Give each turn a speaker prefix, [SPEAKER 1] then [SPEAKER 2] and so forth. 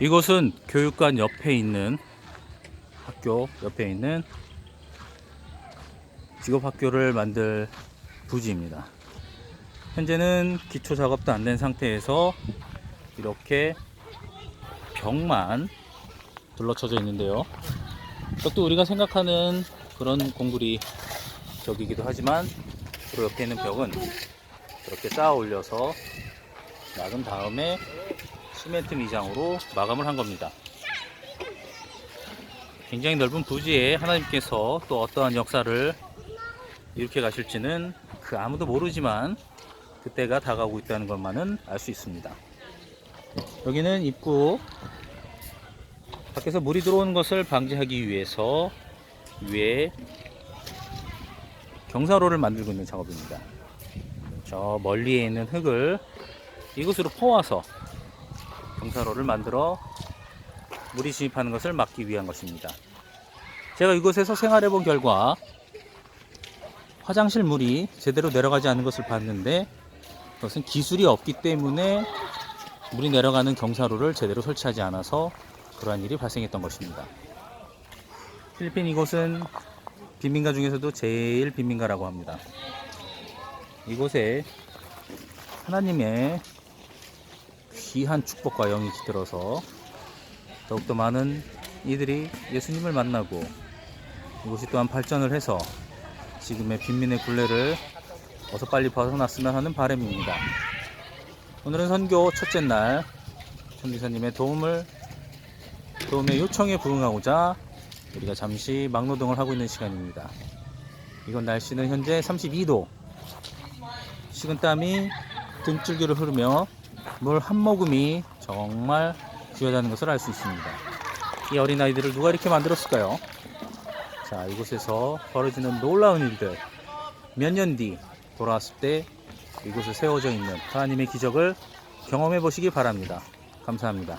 [SPEAKER 1] 이곳은 교육관 옆에 있는 학교 옆에 있는 직업학교를 만들 부지입니다. 현재는 기초 작업도 안 된 상태에서 이렇게 벽만 둘러쳐져 있는데요. 벽도 우리가 생각하는 그런 공구리 벽이기도 하지만 주로 옆에 있는 벽은 이렇게 쌓아 올려서 막은 다음에 시멘트 미장으로 마감을 한 겁니다. 굉장히 넓은 부지에 하나님께서 또 어떠한 역사를 이렇게 가실지는 그 아무도 모르지만 그때가 다가오고 있다는 것만은 알 수 있습니다. 여기는 입구 밖에서 물이 들어오는 것을 방지하기 위해서 위에 경사로를 만들고 있는 작업입니다. 저 멀리에 있는 흙을 이곳으로 퍼와서 경사로를 만들어 물이 진입하는 것을 막기 위한 것입니다. 제가 이곳에서 생활해 본 결과 화장실 물이 제대로 내려가지 않는 것을 봤는데 그것은 기술이 없기 때문에 물이 내려가는 경사로를 제대로 설치하지 않아서 그러한 일이 발생했던 것입니다. 필리핀 이곳은 빈민가 중에서도 제일 빈민가라고 합니다. 이곳에 하나님의 귀한 축복과 영이 깃들어서 더욱더 많은 이들이 예수님을 만나고 이곳이 또한 발전을 해서 지금의 빈민의 굴레를 어서 빨리 벗어났으면 하는 바람입니다. 오늘은 선교 첫째 날 천기사님의 도움을 도움의 요청에 부응하고자 우리가 잠시 막노동을 하고 있는 시간입니다. 이건 날씨는 현재 32도. 식은 땀이 등줄기를 흐르며 물 한 모금이 정말 귀하다는 것을 알 수 있습니다. 이 어린아이들을 누가 이렇게 만들었을까요? 자, 이곳에서 벌어지는 놀라운 일들. 몇 년 뒤 돌아왔을 때 이곳에 세워져 있는 하나님의 기적을 경험해 보시기 바랍니다. 감사합니다.